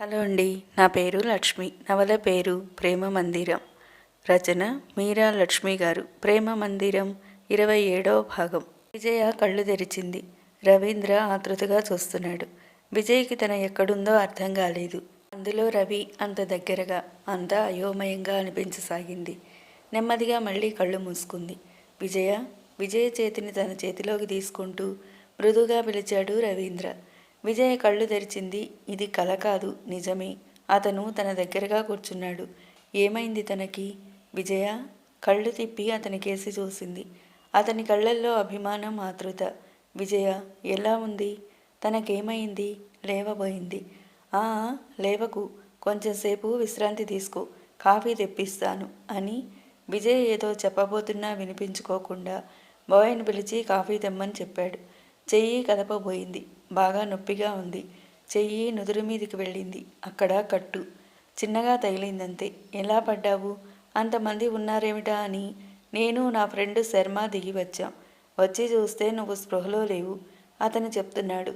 Hello అండి. నా పేరు లక్ష్మి. నవల పేరు ప్రేమ మందిరం. రచన మీరా లక్ష్మి గారు. ప్రేమ మందిరం ఇరవై ఏడవ భాగం. విజయ కళ్ళు తెరిచింది. రవీంద్ర ఆతృతగా చూస్తున్నాడు. విజయ్కి తన ఎక్కడుందో అర్థం కాలేదు. అందులో రవి అంత దగ్గరగా అంత అయోమయంగా అనిపించసాగింది. నెమ్మదిగా మళ్ళీ కళ్ళు మూసుకుంది. విజయ విజయ చేతిని తన చేతిలోకి తీసుకుంటూ మృదుగా పిలిచాడు రవీంద్ర. విజయ కళ్ళు తెరిచింది. ఇది కల కాదు నిజమే. అతను తన దగ్గరగా కూర్చున్నాడు. ఏమైంది తనకి? విజయ కళ్ళు తిప్పి అతని కేసి చూసింది. అతని కళ్ళల్లో అభిమానం ఆతృత. విజయ ఎలా ఉంది? తనకేమైంది? లేవబోయింది. ఆ లేవకు. కొంచెంసేపు విశ్రాంతి తీసుకో. కాఫీ తెప్పిస్తాను అని విజయ్ ఏదో చెప్పబోతున్నా వినిపించుకోకుండా బాయ్ని పిలిచి కాఫీ తెమ్మని చెప్పాడు. చెయ్యి కదపబోయింది. బాగా నొప్పిగా ఉంది. చెయ్యి నుదురు మీదికి వెళ్ళింది. అక్కడ కట్టు. చిన్నగా తగిలిందంతే. ఎలా పడ్డావు? అంతమంది ఉన్నారేమిటా అని నేను నా ఫ్రెండ్ శర్మ దిగి వచ్చాం. వచ్చి చూస్తే నువ్వు స్పృహలో లేవు. అతను చెప్తున్నాడు.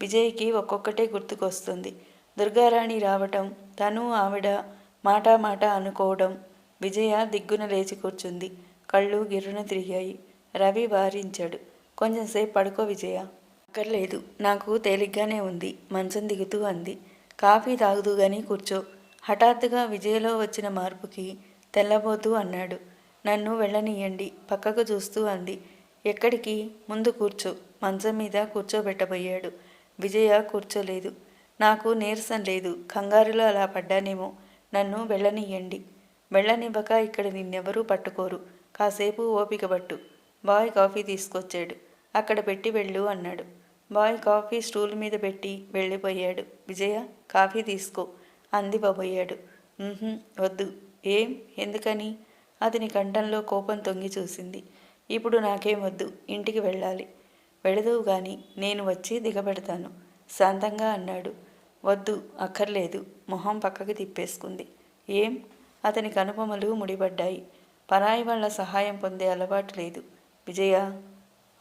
విజయ్కి ఒక్కొక్కటే గుర్తుకొస్తుంది. దుర్గారాణి రావటం తను ఆవిడ మాట మాట అనుకోవడం విజయ దిగ్గున లేచి కూర్చుంది. కళ్ళు గిర్రున తిరిగాయి. రవి వారించాడు. కొంచెంసేపు పడుకో విజయ. అక్కర్లేదు. నాకు తేలిగ్గానే ఉంది. మంచం దిగుతూ అంది. కాఫీ తాగుదు గాని కూర్చో. హఠాత్తుగా విజయలో వచ్చిన మార్పుకి తెల్లబోతూ అన్నాడు. నన్ను వెళ్ళనీయండి. పక్కకు చూస్తూ అంది. ఎక్కడికి? ముందు కూర్చో. మంచం మీద కూర్చోబెట్టబోయాడు. విజయ కూర్చోలేదు. నాకు నీరసం లేదు. కంగారులో అలా పడ్డానేమో. నన్ను వెళ్ళనీయండి. వెళ్ళనివ్వక ఇక్కడ నిన్నెవరూ పట్టుకోరు. కాసేపు ఓపిక పట్టు. బాయ్ కాఫీ తీసుకొచ్చాడు. అక్కడ పెట్టి వెళ్ళు అన్నాడు. బాయ్ కాఫీ స్టూల్ మీద పెట్టి వెళ్ళిపోయాడు. విజయ కాఫీ తీసుకో అందివ్వబోయాడు వద్దు. ఏం? ఎందుకని? అతని కంఠంలో కోపం తొంగి చూసింది. ఇప్పుడు నాకేం వద్దు ఇంటికి వెళ్ళాలి. వెళదువు గాని నేను వచ్చి దిగబెడతాను శాంతంగా అన్నాడు. వద్దు అక్కర్లేదు మొహం పక్కకి తిప్పేసుకుంది. ఏం? అతని కనుపమలు ముడిపడ్డాయి. పరాయి వాళ్ళ సహాయం పొందే అలవాటు లేదు. విజయ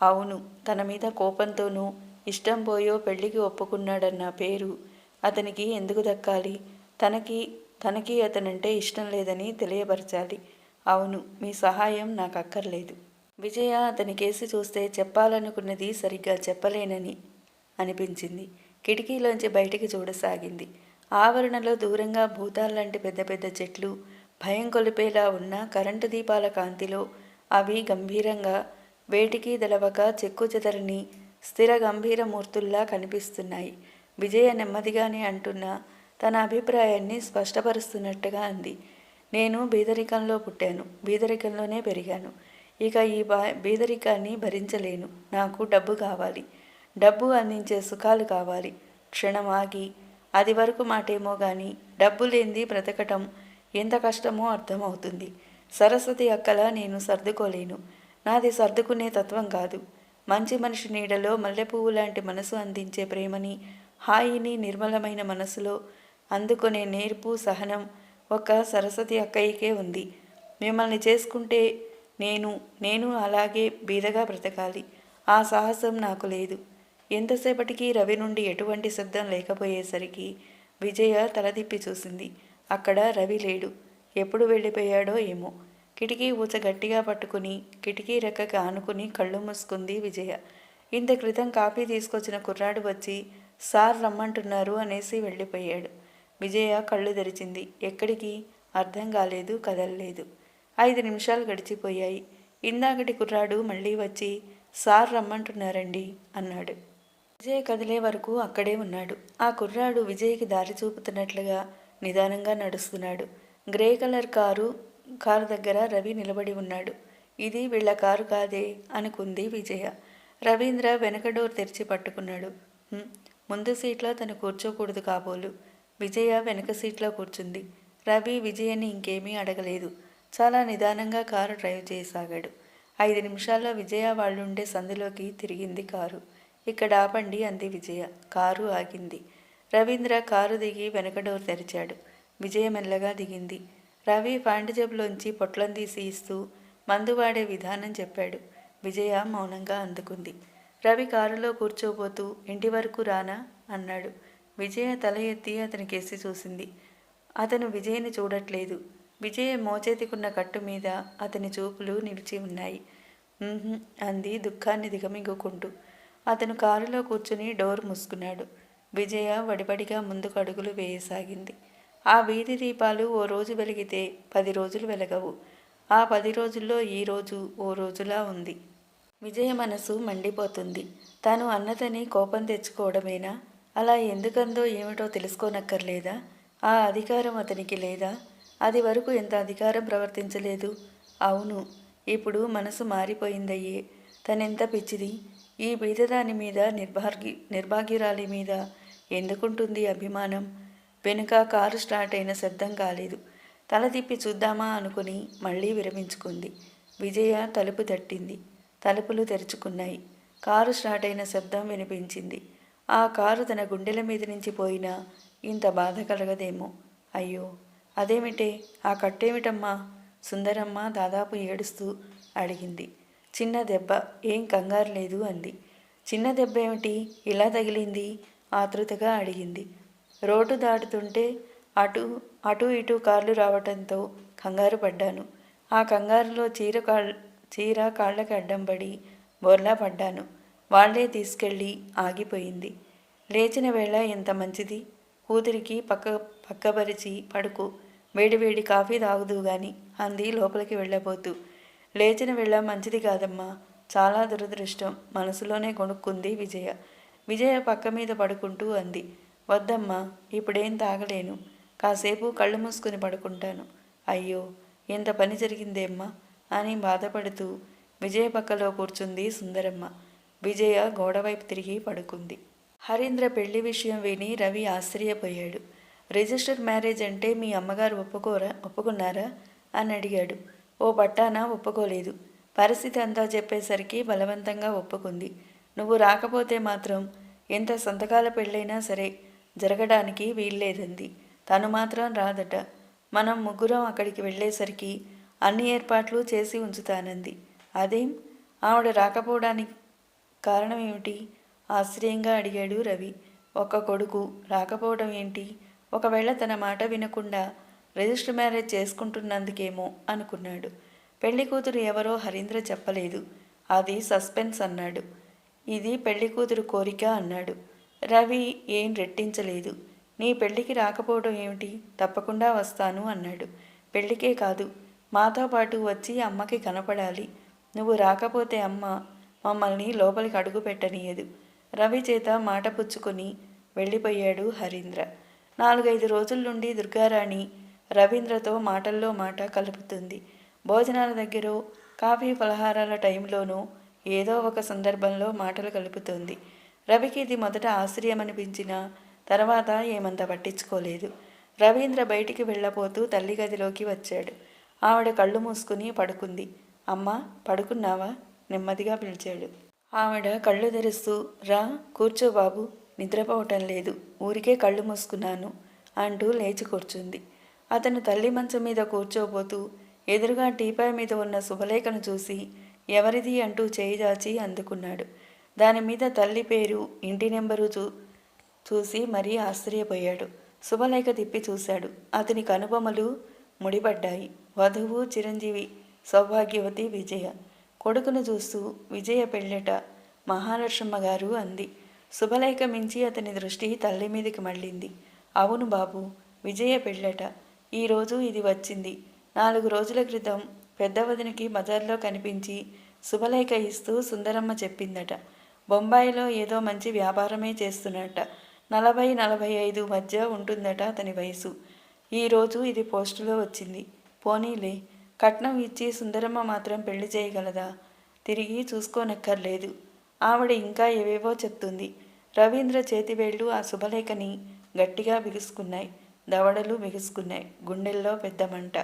అవును తన మీద కోపంతోనూ ఇష్టం పోయో పెళ్ళికి ఒప్పుకున్నాడన్న పేరు. అతనికి ఎందుకు దక్కాలి? తనకి తనకి అతనంటే ఇష్టం లేదని తెలియపరచాలి. అవును మీ సహాయం నాకు అక్కర్లేదు విజయ అతని కేసి చూస్తే చెప్పాలనుకున్నది సరిగ్గా చెప్పలేనని అనిపించింది. కిటికీలోంచి బయటికి చూడసాగింది. ఆవరణలో దూరంగా భూతాల్లాంటి పెద్ద పెద్ద చెట్లు భయం కొలిపేలా ఉన్న కరెంటు దీపాల కాంతిలో అవి గంభీరంగా వేటికి దలవక చెక్కు చెదరని స్థిర గంభీర మూర్తుల్లా కనిపిస్తున్నాయి. విజయ నెమ్మదిగానే అంటున్న తన అభిప్రాయాన్ని స్పష్టపరుస్తున్నట్టుగా అంది. నేను బీదరికంలో పుట్టాను బీదరికంలోనే పెరిగాను. ఇక ఈ బా బీదరికాన్ని భరించలేను. నాకు డబ్బు కావాలి. డబ్బు అందించే సుఖాలు కావాలి. క్షణం ఆగి అది వరకు మాటేమో కానీ డబ్బు లేనిది బ్రతకటం ఎంత కష్టమో అర్థమవుతుంది. సరస్వతి అక్కలా నేను సర్దుకోలేను. నాది సర్దుకునే తత్వం కాదు. మంచి మనిషి నీడలో మల్లెపువ్వు లాంటి మనసు అందించే ప్రేమని హాయిని నిర్మలమైన మనసులో అందుకునే నేర్పు సహనం ఒక సరస్వతి అక్కయ్యకే ఉంది. మిమ్మల్ని చేసుకుంటే నేను నేను అలాగే బీదగా బ్రతకాలి. ఆ సాహసం నాకు లేదు. ఎంతసేపటికి రవి నుండి ఎటువంటి శబ్దం లేకపోయేసరికి విజయ తలదిప్పి చూసింది. అక్కడ రవి లేడు. ఎప్పుడు వెళ్ళిపోయాడో ఏమో. కిటికీ ఊచ గట్టిగా పట్టుకుని కిటికీ రెక్కకి ఆనుకుని కళ్ళు మూసుకుంది విజయ. ఇంత క్రితం కాఫీ తీసుకొచ్చిన కుర్రాడు వచ్చి సార్ రమ్మంటున్నారు అనేసి వెళ్ళిపోయాడు. విజయ కళ్ళు తెరిచింది. ఎక్కడికి? అర్థం కాలేదు కదలలేదు. ఐదు నిమిషాలు గడిచిపోయాయి. ఇందాకటి కుర్రాడు మళ్ళీ వచ్చి సార్ రమ్మంటున్నారండి అన్నాడు. విజయ్ కదిలే వరకు అక్కడే ఉన్నాడు. ఆ కుర్రాడు విజయ్కి దారి చూపుతున్నట్లుగా నిదానంగా నడుస్తున్నాడు. గ్రే కలర్ కారు కారు దగ్గర రవి నిలబడి ఉన్నాడు. ఇది వీళ్ళ కారు కాదే అనుకుంది విజయ. రవీంద్ర వెనక డోర్ తెరిచి పట్టుకున్నాడు. ముందు సీట్లో తను కూర్చోకూడదు కాబోలు విజయ వెనక సీట్లో కూర్చుంది. రవి విజయని ఇంకేమీ అడగలేదు. చాలా నిదానంగా కారు డ్రైవ్ చేయసాగాడు. ఐదు నిమిషాల్లో విజయ వాళ్ళుండే సందులోకి తిరిగింది కారు. ఇక్కడ ఆపండి అంది విజయ. కారు ఆగింది. రవీంద్ర కారు దిగి వెనక డోర్ తెరిచాడు. విజయ మెల్లగా దిగింది. రవి ప్యాంటు జేబులోంచి పొట్లం తీసి ఇస్తూ మందు వాడే విధానం చెప్పాడు. విజయ మౌనంగా అందుకుంది. రవి కారులో కూర్చోబోతూ ఇంటి వరకు రానా? అన్నాడు. విజయ తల ఎత్తి అతని కేసి చూసింది. అతను విజయని చూడట్లేదు. విజయ మోచేతికున్న కట్టు మీద అతని చూపులు నిలిచి ఉన్నాయి. అంది దుఃఖాన్ని దిగమింగుకుంటూ. అతను కారులో కూర్చుని డోర్ మూసుకున్నాడు. విజయ వడిబడిగా ముందుకు అడుగులు వేయసాగింది. ఆ వీధి దీపాలు ఓ రోజు వెలిగితే పది రోజులు వెలగవు. ఆ పది రోజుల్లో ఈ రోజు ఓ రోజులా ఉంది. విజయ మనసు మండిపోతుంది. తాను అన్నదని కోపం తెచ్చుకోవడమేనా? అలా ఎందుకందో ఏమిటో తెలుసుకోనక్కర్లేదా? ఆ అధికారం అతనికి లేదా? అది వరకు ఎంత అధికారం ప్రవర్తించలేదు? అవును ఇప్పుడు మనసు మారిపోయిందయ్యే. తనెంత పిచ్చిది? ఈ బీదదాని మీద నిర్భాగ్య నిర్భాగ్యురాలి మీద ఎందుకుంటుంది అభిమానం? వెనుక కారు స్టార్ట్ అయిన శబ్దం కాలేదు. తల తిప్పి చూద్దామా అనుకుని మళ్ళీ విరమించుకుంది. విజయ తలుపు తట్టింది. తలుపులు తెరుచుకున్నాయి. కారు స్టార్ట్ అయిన శబ్దం వినిపించింది. ఆ కారు తన గుండెల మీద నుంచి పోయినా ఇంత బాధ కలగదేమో. అయ్యో! అదేమిటే? ఆ కట్టేమిటమ్మా? సుందరమ్మ దాదాపు ఏడుస్తూ అడిగింది. చిన్న దెబ్బ. ఏం కంగారు లేదు అంది. చిన్న దెబ్బ ఏమిటి ఇలా తగిలింది? ఆతృతగా అడిగింది. రోడ్డు దాటుతుంటే అటు అటు ఇటు కార్లు రావటంతో కంగారు పడ్డాను. ఆ కంగారులో చీర కాళ్ళ చీర కాళ్ళకి అడ్డం పడి బోర్లా పడ్డాను. వాళ్ళే తీసుకెళ్ళి ఆగిపోయింది. లేచిన వేళ ఎంత మంచిది? కూతురికి పక్క పక్కపరిచి పడుకు వేడివేడి కాఫీ తాగుదు గాని అంది లోపలికి వెళ్ళబోతూ. లేచిన వేళ మంచిది కాదమ్మా చాలా దురదృష్టం. మనసులోనే కొనుక్కుంది విజయ. విజయ పక్క మీద పడుకుంటూ అంది. వద్దమ్మా ఇప్పుడేం తాగలేను. కాసేపు కళ్ళు మూసుకుని పడుకుంటాను. అయ్యో ఎంత పని జరిగిందేమ్మా అని బాధపడుతూ విజయ పక్కలో కూర్చుంది సుందరమ్మ. విజయ గోడవైపు తిరిగి పడుకుంది. హరీంద్ర పెళ్ళి విషయం విని రవి ఆశ్చర్యపోయాడు. రిజిస్టర్డ్ మ్యారేజ్ అంటే మీ అమ్మగారు ఒప్పుకోరా ఒప్పుకున్నారా అని అడిగాడు. ఓ పట్టానా ఒప్పుకోలేదు. పరిస్థితి అంతా చెప్పేసరికి బలవంతంగా ఒప్పుకుంది. నువ్వు రాకపోతే మాత్రం ఎంత సంతకాల పెళ్ళైనా సరే జరగడానికి వీల్లేదంది. తను మాత్రం రాదట. మనం ముగ్గురం అక్కడికి వెళ్ళేసరికి అన్ని ఏర్పాట్లు చేసి ఉంచుతానంది. అదేం? ఆవిడ రాకపోవడానికి కారణం ఏమిటి? ఆశ్చర్యంగా అడిగాడు రవి. ఒక కొడుకు రాకపోవడం ఏంటి? ఒకవేళ తన మాట వినకుండా రిజిస్టర్ మ్యారేజ్ చేసుకుంటున్నందుకేమో అనుకున్నాడు. పెళ్ళి కూతురు ఎవరో హరీంద్ర చెప్పలేదు. అది సస్పెన్స్ అన్నాడు. ఇది పెళ్ళి కూతురు కోరిక అన్నాడు. రవి ఏం రెట్టించలేదు. నీ పెళ్ళికి రాకపోవడం ఏమిటి? తప్పకుండా వస్తాను అన్నాడు. పెళ్ళికే కాదు మాతో పాటు వచ్చి అమ్మకి కనపడాలి. నువ్వు రాకపోతే అమ్మ మమ్మల్ని లోపలికి అడుగు పెట్టనీయదు. రవి చేత మాట పుచ్చుకొని వెళ్ళిపోయాడు హరీంద్ర. నాలుగైదు రోజుల నుండి దుర్గారాణి రవీంద్రతో మాటల్లో మాట కలుపుతుంది. భోజనాల దగ్గర కాఫీ పలహారాల టైంలోనూ ఏదో ఒక సందర్భంలో మాటలు కలుపుతుంది. రవికి ఇది మొదట ఆశ్చర్యమనిపించినా తర్వాత ఏమంత పట్టించుకోలేదు. రవీంద్ర బయటికి వెళ్ళబోతూ తల్లి గదిలోకి వచ్చాడు. ఆవిడ కళ్ళు మూసుకుని పడుకుంది. అమ్మ పడుకున్నావా? నెమ్మదిగా పిలిచాడు. ఆవిడ కళ్ళు తెరుస్తూ రా కూర్చో బాబు నిద్రపోవటం లేదు ఊరికే కళ్ళు మూసుకున్నాను అంటూ లేచి కూర్చుంది. అతను తల్లి మంచం మీద కూర్చోబోతూ ఎదురుగా టీపాయ్ మీద ఉన్న శుభలేఖను చూసి ఎవరిది? అంటూ చేయి దాచి అందుకున్నాడు. దాని మీద తల్లి పేరు ఇంటి నెంబరు చూ చూసి మరీ ఆశ్చర్యపోయాడు. శుభలేఖ తిప్పి చూశాడు. అతని కనుబొమలు ముడిపడ్డాయి. వధువు చిరంజీవి సౌభాగ్యవతి విజయ. కొడుకును చూస్తూ విజయ పెళ్ళట మహాలక్ష్మ గారు అంది. శుభలేఖ మించి అతని దృష్టి తల్లి మీదకి మళ్ళింది. అవును బాబు విజయ పెళ్ళట. ఈరోజు ఇది వచ్చింది. నాలుగు రోజుల క్రితం పెద్దవదినికి బజార్లో కనిపించి శుభలేఖ ఇస్తూ సుందరమ్మ చెప్పిందట. బొంబాయిలో ఏదో మంచి వ్యాపారమే చేస్తున్నట్ట నలభై నలభై ఐదు మధ్య ఉంటుందట అతని వయసు. ఈరోజు ఇది పోస్టులో వచ్చింది. పోనీలే కట్నం ఇచ్చి సుందరమ్మ మాత్రం పెళ్ళి చేయగలదా? తిరిగి చూసుకోనక్కర్లేదు. ఆవిడ ఇంకా ఏవేవో చెప్తుంది. రవీంద్ర చేతివేళ్ళు ఆ శుభలేఖని గట్టిగా బిగుసుకున్నాయి. దవడలు బిగుసుకున్నాయి. గుండెల్లో పెద్ద మంట.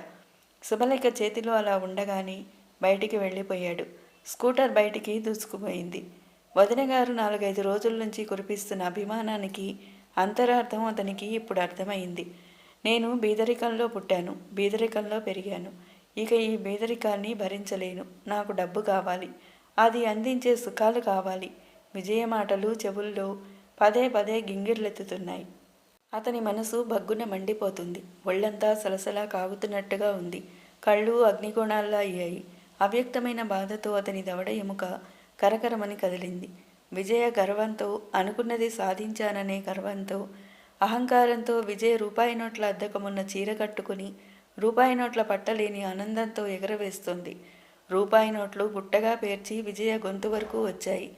శుభలేఖ చేతిలో అలా ఉండగానే బయటికి వెళ్ళిపోయాడు. స్కూటర్ బయటికి దూసుకుపోయింది. వదిన గారు నాలుగైదు రోజుల నుంచి కురిపిస్తున్న అభిమానానికి అంతరార్థం అతనికి ఇప్పుడు అర్థమైంది. నేను బీదరికంలో పుట్టాను బీదరికంలో పెరిగాను. ఇక ఈ బీదరికాన్ని భరించలేను. నాకు డబ్బు కావాలి. అది అందించే సుఖాలు కావాలి. విజయ మాటలు చెవుల్లో పదే పదే గింగిర్లెత్తుతున్నాయి. అతని మనసు బగ్గున మండిపోతుంది. ఒళ్ళంతా సలసలా కాగుతున్నట్టుగా ఉంది. కళ్ళు అగ్నికోణాల్లా అయ్యాయి. అవ్యక్తమైన బాధతో అతని దవడ ఎముక కరకరమని కదిలింది. విజయ గర్వంతో అనుకున్నది సాధించాననే గర్వంతో అహంకారంతో విజయ రూపాయి నోట్ల అద్దకమున్న చీర కట్టుకుని రూపాయి నోట్ల పట్టలేని ఆనందంతో ఎగరవేస్తుంది. రూపాయి నోట్లు గుట్టగా పేర్చి విజయ గొంతు వరకు వచ్చాయి.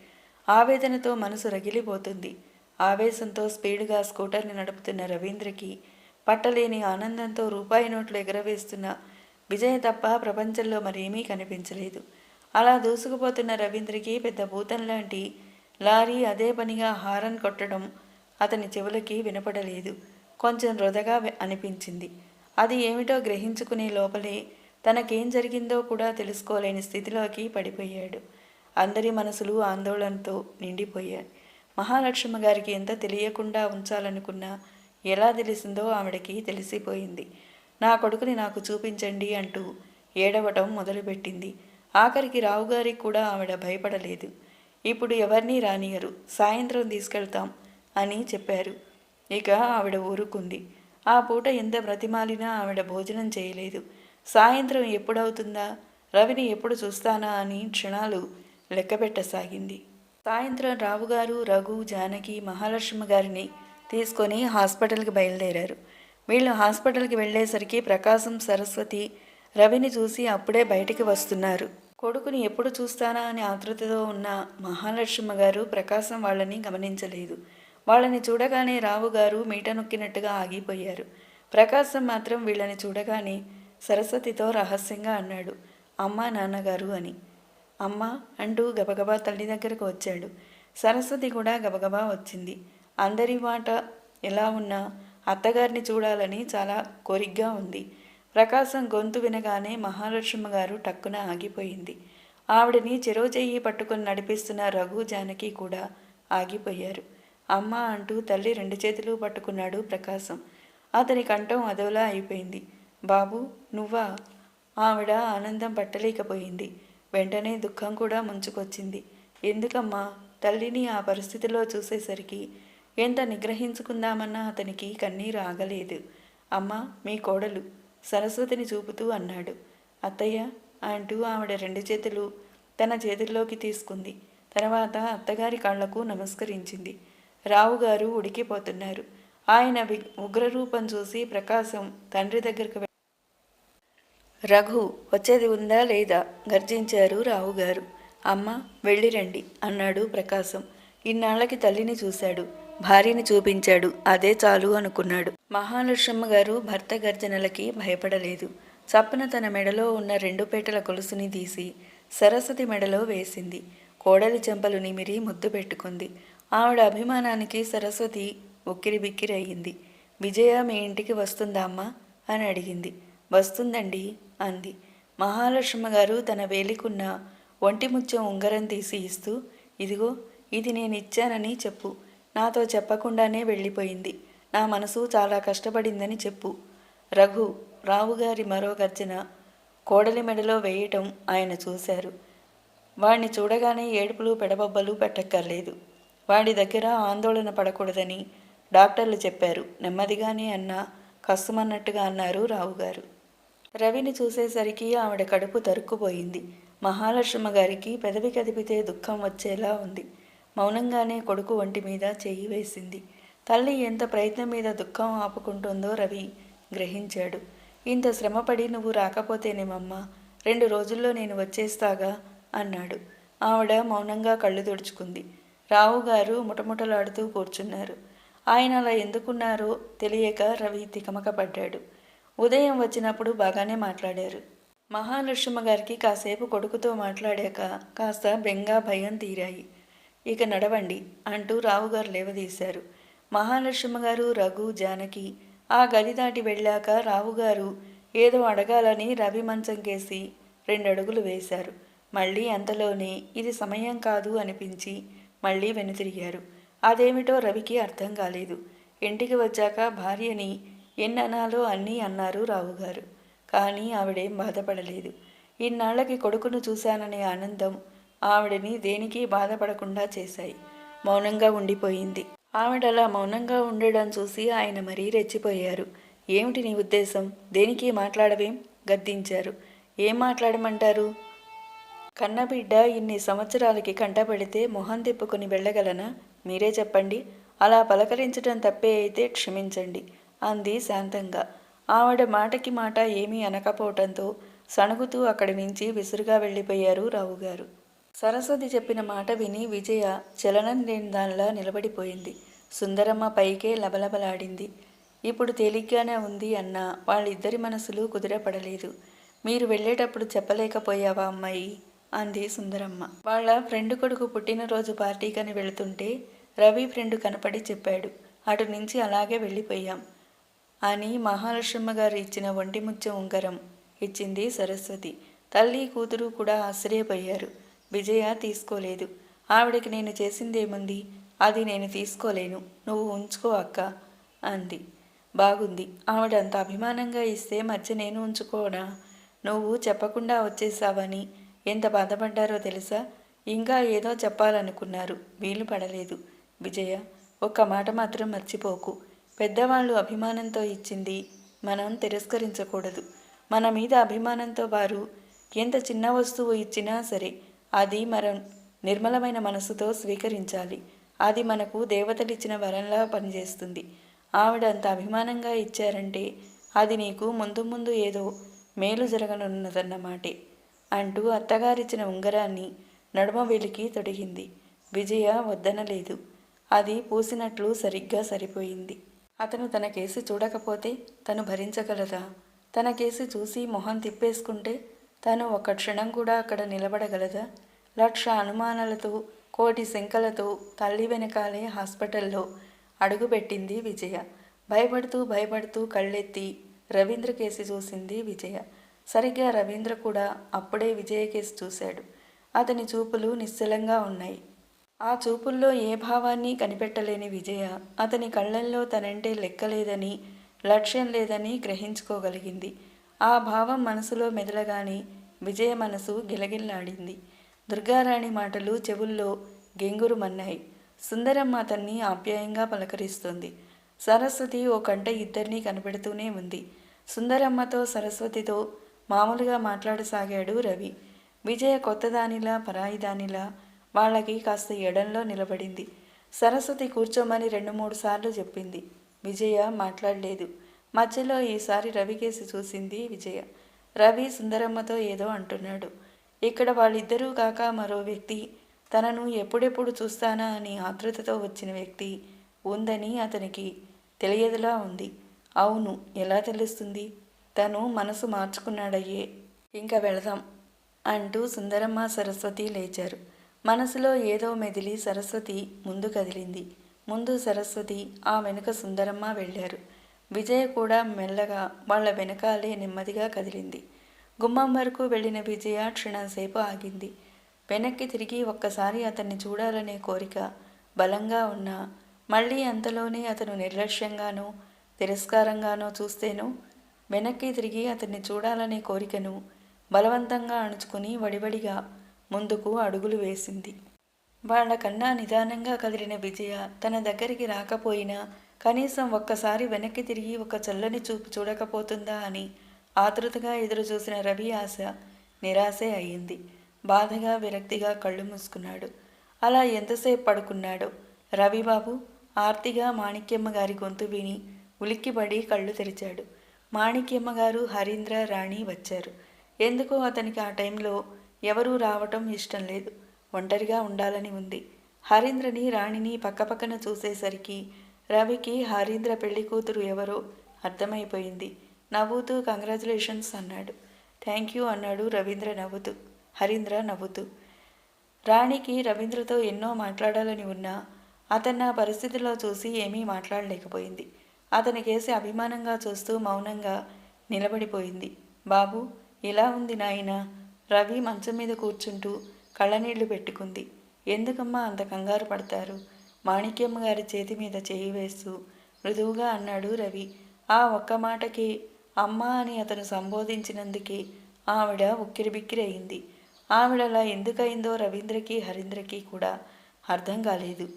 ఆవేదనతో మనసు రగిలిపోతుంది. ఆవేశంతో స్పీడ్గా స్కూటర్ని నడుపుతున్న రవీంద్రకి పట్టలేని ఆనందంతో రూపాయి నోట్లు ఎగరవేస్తున్న విజయ తప్ప ప్రపంచంలో మరేమీ కనిపించలేదు. అలా దూసుకుపోతున్న రవీంద్రకి పెద్ద భూతం లాంటి లారీ అదే పనిగా హారన్ కొట్టడం అతని చెవులకి వినపడలేదు. కొంచెం వృధగా అనిపించింది. అది ఏమిటో గ్రహించుకునే లోపలే తనకేం జరిగిందో కూడా తెలుసుకోలేని స్థితిలోకి పడిపోయాడు. అందరి మనసులు ఆందోళనతో నిండిపోయాయి. మహాలక్ష్మి గారికి ఎంత తెలియకుండా ఉంచాలనుకున్నా ఎలా తెలిసిందో ఆవిడకి తెలిసిపోయింది. నా కొడుకుని నాకు చూపించండి అంటూ ఏడవటం మొదలుపెట్టింది. ఆఖరికి రావుగారికి కూడా ఆవిడ భయపడలేదు. ఇప్పుడు ఎవరినీ రానియరు సాయంత్రం తీసుకెళ్తాం అని చెప్పారు. ఇక ఆవిడ ఊరుకుంది. ఆ పూట ఎంత బ్రతిమాలినా ఆవిడ భోజనం చేయలేదు. సాయంత్రం ఎప్పుడవుతుందా? రవిని ఎప్పుడు చూస్తానా అని క్షణాలు లెక్కపెట్టసాగింది. సాయంత్రం రావుగారు రఘు జానకి మహాలక్ష్మి గారిని తీసుకొని హాస్పిటల్కి బయలుదేరారు. వీళ్ళు హాస్పిటల్కి వెళ్ళేసరికి ప్రకాశం సరస్వతి రవిని చూసి అప్పుడే బయటికి వస్తున్నారు. కొడుకుని ఎప్పుడు చూస్తానా అని ఆతృతతో ఉన్న మహాలక్ష్మి గారు ప్రకాశం వాళ్ళని గమనించలేదు. వాళ్ళని చూడగానే రావు గారు మీట నొక్కినట్టుగా ఆగిపోయారు. ప్రకాశం మాత్రం వీళ్ళని చూడగానే సరస్వతితో రహస్యంగా అన్నాడు. అమ్మా నాన్నగారు అని. అమ్మ అంటూ గబగబా తల్లి దగ్గరకు వచ్చాడు. సరస్వతి కూడా గబగబా వచ్చింది. అందరి మాట ఎలా ఉన్నా అత్తగారిని చూడాలని చాలా కోరికగా ఉంది. ప్రకాశం గొంతు వినగానే మహాలక్ష్మి గారు టక్కున ఆగిపోయింది. ఆవిడని చెరో చెయ్యి పట్టుకుని నడిపిస్తున్న రఘు జానకి కూడా ఆగిపోయారు. అమ్మ అంటూ తల్లి రెండు చేతులు పట్టుకున్నాడు ప్రకాశం. అతని కంఠం అదోలా అయిపోయింది. బాబు నువ్వా? ఆవిడ ఆనందం పట్టలేకపోయింది. వెంటనే దుఃఖం కూడా ముంచుకొచ్చింది. ఎందుకమ్మా? తల్లిని ఆ పరిస్థితిలో చూసేసరికి ఎంత నిగ్రహించుకుందామన్నా అతనికి కన్నీరు ఆగలేదు. అమ్మా మీ కోడలు. సరస్వతిని చూపుతూ అన్నాడు. అత్తయ్య అంటూ ఆవిడ రెండు చేతులు తన చేతుల్లోకి తీసుకుంది. తర్వాత అత్తగారి కాళ్ళకు నమస్కరించింది. రావుగారు ఉడికిపోతున్నారు. ఆయన వి- ఉగ్రరూపం చూసి ప్రకాశం తండ్రి దగ్గరకు రఘు వచ్చేది ఉందా లేదా? గర్జించారు రావుగారు. అమ్మ వెళ్ళిరండి అన్నాడు ప్రకాశం. ఇన్నాళ్ళకి తల్లిని చూశాడు. భార్యని చూపించాడు. అదే చాలు అనుకున్నాడు. మహాలక్ష్మ గారు భర్త గర్జనలకి భయపడలేదు. చప్పున తన మెడలో ఉన్న రెండు పేటల కొలుసుని తీసి సరస్వతి మెడలో వేసింది. కోడలి చెంపలు నిమిరి ముద్దు పెట్టుకుంది. ఆవిడ అభిమానానికి సరస్వతి ఉక్కిరి బిక్కిరి అయ్యింది విజయ మీ ఇంటికి వస్తుందా అమ్మా? అని అడిగింది. వస్తుందండి అంది. మహాలక్ష్మ గారు తన వేలికున్న ఒంటి ముత్యం ఉంగరం తీసి ఇస్తూ ఇదిగో ఇది నేను ఇచ్చానని చెప్పు. నాతో చెప్పకుండానే వెళ్ళిపోయింది. నా మనసు చాలా కష్టపడిందని చెప్పు. రఘు రావుగారి మరో గర్జన. కోడలి మెడలో వేయటం ఆయన చూశారు. వాణ్ణి చూడగానే ఏడుపులు పెడబొబ్బలు పెట్టక్కర్లేదు. వాడి దగ్గర ఆందోళన పడకూడదని డాక్టర్లు చెప్పారు. నెమ్మదిగానే అన్నా కష్టమన్నట్టుగా అన్నారు రావుగారు. రవిని చూసేసరికి ఆవిడ కడుపు తరుక్కుపోయింది. మహాలక్ష్మ గారికి పెదవి కదిపితే దుఃఖం వచ్చేలా ఉంది. మౌనంగానే కొడుకు ఒంటి మీద చెయ్యి వేసింది. తల్లి ఎంత ప్రయత్నం మీద దుఃఖం ఆపుకుంటుందో రవి గ్రహించాడు. ఇంత శ్రమపడి నువ్వు రాకపోతేనేమమ్మా రెండు రోజుల్లో నేను వచ్చేస్తాగా అన్నాడు. ఆవిడ మౌనంగా కళ్ళు తుడుచుకుంది. రావు గారు ముటముటలాడుతూ కూర్చున్నారు. ఆయన అలా ఎందుకున్నారో తెలియక రవి తికమకపడ్డాడు. ఉదయం వచ్చినప్పుడు బాగానే మాట్లాడారు. మహాలక్ష్మ గారికి కాసేపు కొడుకుతో మాట్లాడాక కాస్త బెంగా భయం తీరాయి. ఇక నడవండి అంటూ రావుగారు లేవదీశారు. మహాలక్ష్మ గారు రఘు జానకి ఆ గది దాటి వెళ్ళాక రావుగారు ఏదో అడగాలని రవి మంచం కేసి రెండు అడుగులు వేశారు. మళ్ళీ అంతలోనే ఇది సమయం కాదు అనిపించి మళ్ళీ వెనుతిరిగారు. అదేమిటో రవికి అర్థం కాలేదు. ఇంటికి వచ్చాక భార్యని ఎన్ననాలో అన్నీ అన్నారు రావుగారు. కానీ ఆవిడేం బాధపడలేదు. ఇన్నాళ్ళకి కొడుకును చూశాననే ఆనందం ఆవిడని దేనికి బాధపడకుండా చేశాయి. మౌనంగా ఉండిపోయింది. ఆవిడలా మౌనంగా ఉండడం చూసి ఆయన మరీ రెచ్చిపోయారు. ఏమిటి నీ ఉద్దేశం? దేనికి మాట్లాడవేం? గద్దించారు. ఏం మాట్లాడమంటారు? కన్నబిడ్డ ఇన్ని సంవత్సరాలకి కంటపడితే మొహం తిప్పుకొని వెళ్ళగలనా? మీరే చెప్పండి. అలా పలకరించడం తప్పే అయితే క్షమించండి అంది శాంతంగా. ఆవిడ మాటకి మాట ఏమీ అనకపోవటంతో సణుగుతూ అక్కడి నుంచి విసురుగా వెళ్ళిపోయారు రావుగారు. సరస్వతి చెప్పిన మాట విని విజయ చలనం లేని దానిలా నిలబడిపోయింది. సుందరమ్మ పైకే లబలబలాడింది. ఇప్పుడు తేలిగ్గానే ఉంది అన్న వాళ్ళిద్దరి మనసులు కుదిరపడలేదు. మీరు వెళ్ళేటప్పుడు చెప్పలేకపోయావా అమ్మాయి? అంది సుందరమ్మ. వాళ్ళ ఫ్రెండ్ కొడుకు పుట్టినరోజు పార్టీకని వెళుతుంటే రవి ఫ్రెండ్ కనపడి చెప్పాడు. అటు నుంచి అలాగే వెళ్ళిపోయాం అని మహాలక్ష్మ గారు ఇచ్చిన ఒంటి ఉంగరం ఇచ్చింది సరస్వతి. తల్లి కూతురు కూడా ఆశ్చర్యపోయారు. విజయ తీసుకోలేదు. ఆవిడకి నేను చేసిందేముంది? అది నేను తీసుకోలేను. నువ్వు ఉంచుకో అక్క అంది. బాగుంది. ఆవిడంత అభిమానంగా ఇస్తే మధ్య నేను ఉంచుకోనా? నువ్వు చెప్పకుండా వచ్చేసావని ఎంత బాధపడ్డారో తెలుసా? ఇంకా ఏదో చెప్పాలనుకున్నారు. వీలు పడలేదు. విజయ ఒక్క మాట మాత్రం మర్చిపోకు. పెద్దవాళ్ళు అభిమానంతో ఇచ్చింది మనం తిరస్కరించకూడదు. మన మీద అభిమానంతో వారు ఎంత చిన్న వస్తువు ఇచ్చినా సరే అది మనం నిర్మలమైన మనసుతో స్వీకరించాలి. అది మనకు దేవతలిచ్చిన వరంలా పనిచేస్తుంది. ఆవిడ అంత అభిమానంగా ఇచ్చారంటే అది నీకు ముందు ముందు ఏదో మేలు జరగనున్నదన్నమాటే అంటూ అత్తగారిచ్చిన ఉంగరాన్ని నడుమ వెలికి తొడిగింది. విజయ వద్దనలేదు. అది పూసినట్లు సరిగ్గా సరిపోయింది. అతను తన కేసు చూడకపోతే తను భరించగలదా? తన కేసు చూసి మొహం తిప్పేసుకుంటే తను ఒక క్షణం కూడా అక్కడ నిలబడగలదా. లక్ష అనుమానాలతో కోటి శంకలతో తల్లి వెనకాలే హాస్పిటల్లో అడుగుపెట్టింది విజయ. భయపడుతూ భయపడుతూ కళ్ళెత్తి రవీంద్ర కేసి చూసింది విజయ. సరిగ్గా రవీంద్ర కూడా అప్పుడే విజయ కేసు చూశాడు. అతని చూపులు నిశ్చలంగా ఉన్నాయి. ఆ చూపుల్లో ఏ భావాన్ని కనిపెట్టలేని విజయ అతని కళ్ళల్లో తనంటే లెక్కలేదని లక్ష్యం లేదని గ్రహించుకోగలిగింది. ఆ భావం మనసులో మెదలగానే విజయ మనసు గిలగిల్లాడింది. దుర్గారాణి మాటలు చెవుల్లో గెంగురుమన్నాయి సుందరమ్మ అతన్ని ఆప్యాయంగా పలకరిస్తుంది. సరస్వతి ఓ కంట ఇద్దరినీ కనపెడుతూనే ఉంది. సుందరమ్మతో సరస్వతితో మామూలుగా మాట్లాడసాగాడు రవి. విజయ కొత్తదానిలా పరాయిదానిలా వాళ్ళకి కాస్త ఎడంలో నిలబడింది. సరస్వతి కూర్చోమని రెండు మూడు సార్లు చెప్పింది. విజయ మాట్లాడలేదు. మధ్యలో ఈసారి రవికేసి చూసింది విజయ. రవి సుందరమ్మతో ఏదో అంటున్నాడు. ఇక్కడ వాళ్ళిద్దరూ కాక మరో వ్యక్తి. తనను ఎప్పుడెప్పుడు చూస్తానా అని ఆతృతతో వచ్చిన వ్యక్తి ఉందని అతనికి తెలియదులా ఉంది. అవును ఎలా తెలుస్తుంది? తను మనసు మార్చుకున్నాడయ్యే. ఇంకా వెళదాం అంటూ సుందరమ్మ సరస్వతి లేచారు. మనసులో ఏదో మెదిలి సరస్వతి ముందు కదిలింది. ముందు సరస్వతి ఆ వెనుక సుందరమ్మ వెళ్ళారు. విజయ కూడా మెల్లగా వాళ్ళ వెనకాలే నెమ్మదిగా కదిలింది. గుమ్మం వరకు వెళ్ళిన విజయ క్షణంసేపు ఆగింది. వెనక్కి తిరిగి ఒక్కసారి అతన్ని చూడాలనే కోరిక బలంగా ఉన్నా మళ్ళీ అంతలోనే అతను నిర్లక్ష్యంగానో తిరస్కారంగానో చూస్తేనో వెనక్కి తిరిగి అతన్ని చూడాలనే కోరికను బలవంతంగా అణుచుకుని వడివడిగా ముందుకు అడుగులు వేసింది. వాళ్ళకన్నా నిదానంగా కదిలిన విజయ తన దగ్గరికి రాకపోయినా కనీసం ఒక్కసారి వెనక్కి తిరిగి ఒక చల్లని చూపు చూడకపోతుందా అని ఆతృతగా ఎదురు చూసిన రవి ఆశ నిరాశే అయ్యింది బాధగా విరక్తిగా కళ్ళు మూసుకున్నాడు. అలా ఎంతసేపు పడుకున్నాడో? రవిబాబు ఆర్తిగా మాణిక్యమ్మ గారి గొంతు విని ఉలిక్కిపడి కళ్ళు తెరిచాడు. మాణిక్యమ్మ గారు హరీంద్ర రాణి వచ్చారు. ఎందుకో అతనికి ఆ టైంలో ఎవరూ రావటం ఇష్టం లేదు. ఒంటరిగా ఉండాలని ఉంది. హరీంద్రని రాణిని పక్కపక్కన చూసేసరికి రవికి హరీంద్ర పెళ్ళి కూతురు ఎవరో అర్థమైపోయింది. నవ్వుతూ కంగ్రాచులేషన్స్ అన్నాడు. థ్యాంక్ యూ అన్నాడు రవీంద్ర నవ్వుతూ. హరీంద్ర నవ్వుతూ. రాణికి రవీంద్రతో ఎన్నో మాట్లాడాలని ఉన్నా అతను నా పరిస్థితిలో చూసి ఏమీ మాట్లాడలేకపోయింది. అతని కేసి అభిమానంగా చూస్తూ మౌనంగా నిలబడిపోయింది. బాబు ఇలా ఉంది నాయన? రవి మంచం మీద కూర్చుంటూ కళ్ళనీళ్ళు పెట్టుకుంది. ఎందుకమ్మా అంత కంగారు పడతారు? మాణిక్యం గారి చేతి మీద చేయి వేస్తూ మృదువుగా అన్నాడు రవి. ఆ ఒక్క మాటకి అమ్మ అని అతను సంబోధించినందుకే ఆవిడ ఉక్కిరిబిక్కిరి అయింది ఆవిడలా ఎందుకయిందో రవీంద్రకి హరీంద్రకి కూడా అర్థం కాలేదు.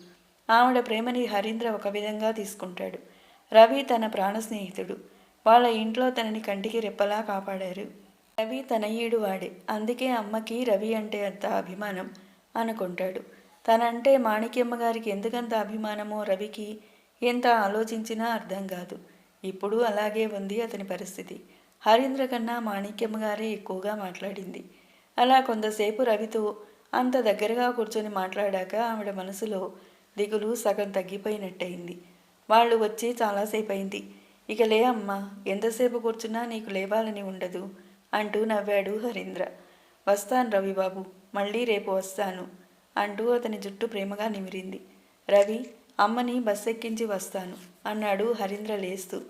ఆవిడ ప్రేమని హరీంద్ర ఒక విధంగా తీసుకుంటాడు. రవి తన ప్రాణ స్నేహితుడు. వాళ్ళ ఇంట్లో తనని కంటికి రెప్పలా కాపాడారు. రవి తనయుడు వాడే. అందుకే అమ్మకి రవి అంటే అంత అభిమానం అనుకుంటాడు. తనంటే మాణిక్యమ్మ గారికి ఎందుకంత అభిమానమో రవికి ఎంత ఆలోచించినా అర్థం కాదు. ఇప్పుడు అలాగే ఉంది అతని పరిస్థితి. హరీంద్ర కన్నా మాణిక్యమ్మ గారే ఎక్కువగా మాట్లాడింది. అలా కొంతసేపు రవితో అంత దగ్గరగా కూర్చొని మాట్లాడాక ఆవిడ మనసులో దిగులు సగం తగ్గిపోయినట్టయింది. వాళ్ళు వచ్చి చాలాసేపు అయింది ఇక లే అమ్మా ఎంతసేపు కూర్చున్నా నీకు లేవాలని ఉండదు అంటూ నవ్వాడు హరీంద్ర. వస్తాను రవిబాబు మళ్ళీ రేపు వస్తాను అంటూ అతని జుట్టు ప్రేమగా నిమిరింది. రవి అమ్మని బస్ ఎక్కించి వస్తాను అన్నాడు హరీంద్ర లేస్తూ.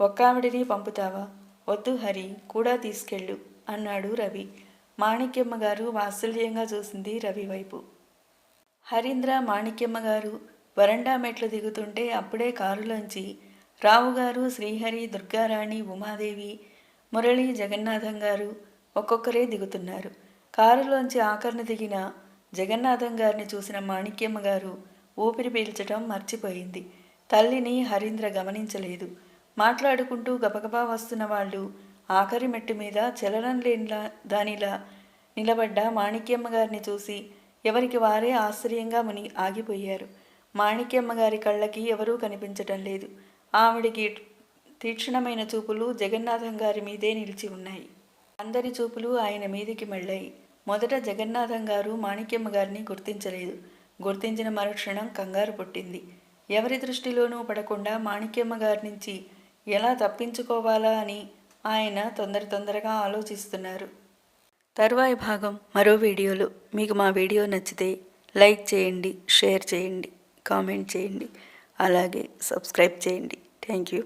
ఒక్కావిడిని పంపుతావా? వద్దు హరి కూడా తీసుకెళ్ళు అన్నాడు రవి. మాణిక్యమ్మ గారు వాత్సల్యంగా చూసింది రవి వైపు. హరీంద్ర మాణిక్యమ్మ గారు వరండా మెట్లు దిగుతుంటే అప్పుడే కారులోంచి రావుగారు శ్రీహరి దుర్గారాణి ఉమాదేవి మురళి జగన్నాథం గారు ఒక్కొక్కరే దిగుతున్నారు. కారులోంచి ఆఖరణ దిగిన జగన్నాథం గారిని చూసిన మాణిక్యమ్మ గారు ఊపిరి పీల్చటం మర్చిపోయింది. తల్లిని హరీంద్ర గమనించలేదు. మాట్లాడుకుంటూ గబగబా వస్తున్న వాళ్ళు ఆఖరి మెట్టు మీద చలనం లేనిలా దానిలా నిలబడ్డ మాణిక్యమ్మ గారిని చూసి ఎవరికి వారే ఆశ్చర్యంగా ముని ఆగిపోయారు. మాణిక్యమ్మ గారి కళ్ళకి ఎవరూ కనిపించటం లేదు. ఆవిడికి తీక్షణమైన చూపులు జగన్నాథం గారి మీదే నిలిచి ఉన్నాయి. అందరి చూపులు ఆయన మీదికి మళ్ళాయి. మొదట జగన్నాథం గారు మాణిక్యమ్మ గారిని గుర్తించలేదు. గుర్తించిన మరుక్షణం కంగారు పుట్టింది. ఎవరి దృష్టిలోనూ పడకుండా మాణిక్యమ్మ గారి నుంచి ఎలా తప్పించుకోవాలా అని ఆయన తొందర తొందరగా ఆలోచిస్తున్నారు. తరువాయి భాగం మరో వీడియోలో. మీకు మా వీడియో నచ్చితే లైక్ చేయండి షేర్ చేయండి కామెంట్ చేయండి అలాగే సబ్స్క్రైబ్ చేయండి. Thank you.